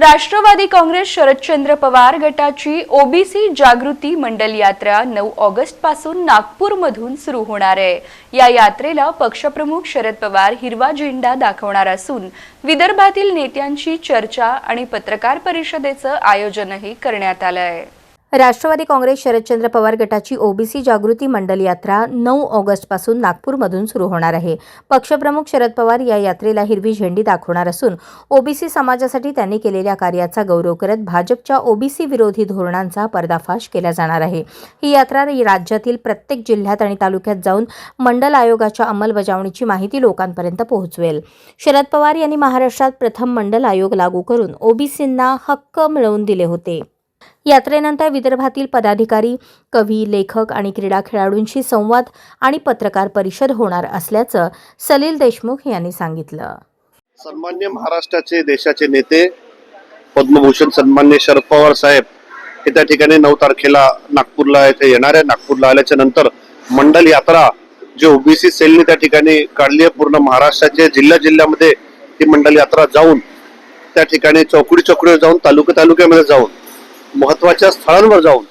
राष्ट्रवादी काँग्रेस शरदचंद्र पवार गटाची ओबीसी जागृती मंडल यात्रा नऊ ऑगस्टपासून नागपूरमधून सुरू होणार आहे. या यात्रेला पक्षप्रमुख शरद पवार हिरवा झेंडा दाखवणार असून विदर्भातील नेत्यांशी चर्चा आणि पत्रकार परिषदेचं आयोजनही करण्यात आलं आहे राष्ट्रवादी काँग्रेस शरदचंद्र पवार गटाची ओबीसी जागृती मंडल यात्रा नऊ ऑगस्टपासून नागपूरमधून सुरू होणार आहे. पक्षप्रमुख शरद पवार या यात्रेला हिरवी झेंडी दाखवणार असून ओबीसी समाजासाठी त्यांनी केलेल्या कार्याचा गौरव करत भाजपच्या ओबीसी विरोधी धोरणांचा पर्दाफाश केला जाणार आहे. ही यात्रा राज्यातील प्रत्येक जिल्ह्यात आणि तालुक्यात जाऊन मंडल आयोगाच्या अंमलबजावणीची माहिती लोकांपर्यंत पोहोचवेल. शरद पवार यांनी महाराष्ट्रात प्रथम मंडल आयोग लागू करून ओबीसींना हक्क मिळवून दिले होते. यात्रेनंतर विदर्भातील पदाधिकारी कवी लेखक आणि क्रीडा खेळाडूंशी संवाद आणि पत्रकार परिषद होणार असल्याचं सलील देशमुख यांनी सांगितलं. सन्मान्य महाराष्ट्राचे देशाचे नेते पद्मभूषण सन्मान्य शरद पवार साहेब हे त्या ठिकाणी नऊ तारखेला नागपूरला येथे येणार आहे. नागपूरला आल्याच्यानंतर मंडल यात्रा जे ओबीसी सेलने त्या ठिकाणी काढली आहे. पूर्ण महाराष्ट्राच्या जिल्ह्या जिल्ह्यामध्ये ती मंडल यात्रा जाऊन त्या ठिकाणी चौकडी चौकडीवर जाऊन तालुका तालुक्यामध्ये जाऊन महत्त्वाच्या स्थळांवर जाऊन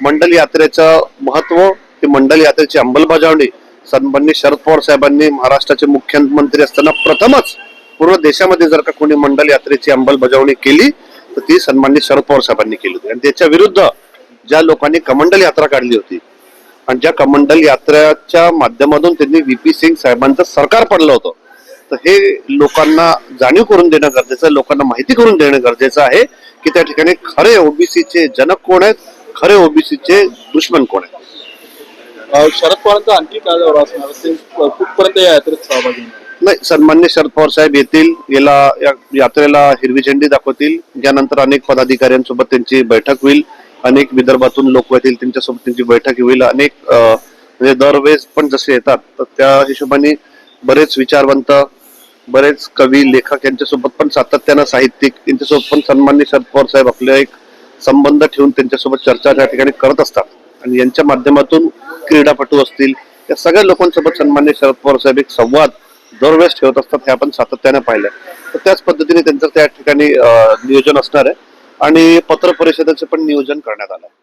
मंडल यात्रेचं महत्त्व ते मंडल यात्रेची अंमलबजावणी सन्मान्य शरद पवार साहेबांनी महाराष्ट्राचे मुख्यमंत्री असताना प्रथमच पूर्ण देशामध्ये जर का कोणी मंडल यात्रेची अंमलबजावणी केली तर ती सन्मान्य शरद पवार साहेबांनी केली होती. आणि त्याच्या विरुद्ध ज्या लोकांनी कमंडल यात्रा काढली होती आणि ज्या कमंडल यात्रेच्या माध्यमातून त्यांनी व्हीपी सिंग साहेबांचं सरकार पडलं होतं तर हे लोकांना जाणीव करून देणं गरजेचं आहे. लोकांना माहिती करून देणं गरजेचं आहे की त्या ठिकाणी खरे ओबीसीचे जनक कोण आहेत खरे ओबीसीचे दुश्मन कोण आहेत? शरद पवारांचा आणखी काय दौरा असणार? ते कुठपर्यंत या यात्रेत सहभागी? नाही सन्मान्य शरद पवार साहेब येतील याला या यात्रेला हिरवी झेंडी दाखवतील. यानंतर अनेक पदाधिकाऱ्यांसोबत त्यांची बैठक होईल. अनेक विदर्भातून लोक येतील त्यांच्यासोबत त्यांची बैठक होईल. अनेक अं, म्हणजे दरवेळेस पण जसे येतात तर त्या हिशोबाने बरेच विचारवंत बरेच कवी लेखक यांच्यासोबत पण सातत्यानं साहित्यिक यांच्यासोबत पण सन्मान्य शरद पवार साहेब आपले एक संबंध ठेवून त्यांच्यासोबत चर्चा त्या ठिकाणी करत असतात. आणि यांच्या माध्यमातून क्रीडापटू असतील या सगळ्या लोकांसोबत सन्मान्य शरद पवार साहेब एक संवाद दरवेळेस ठेवत असतात हे आपण सातत्यानं पाहिलं तर त्याच पद्धतीने त्यांचं त्या ठिकाणी नियोजन असणार आहे. आणि पत्र परिषदेचं पण नियोजन करण्यात आलं आहे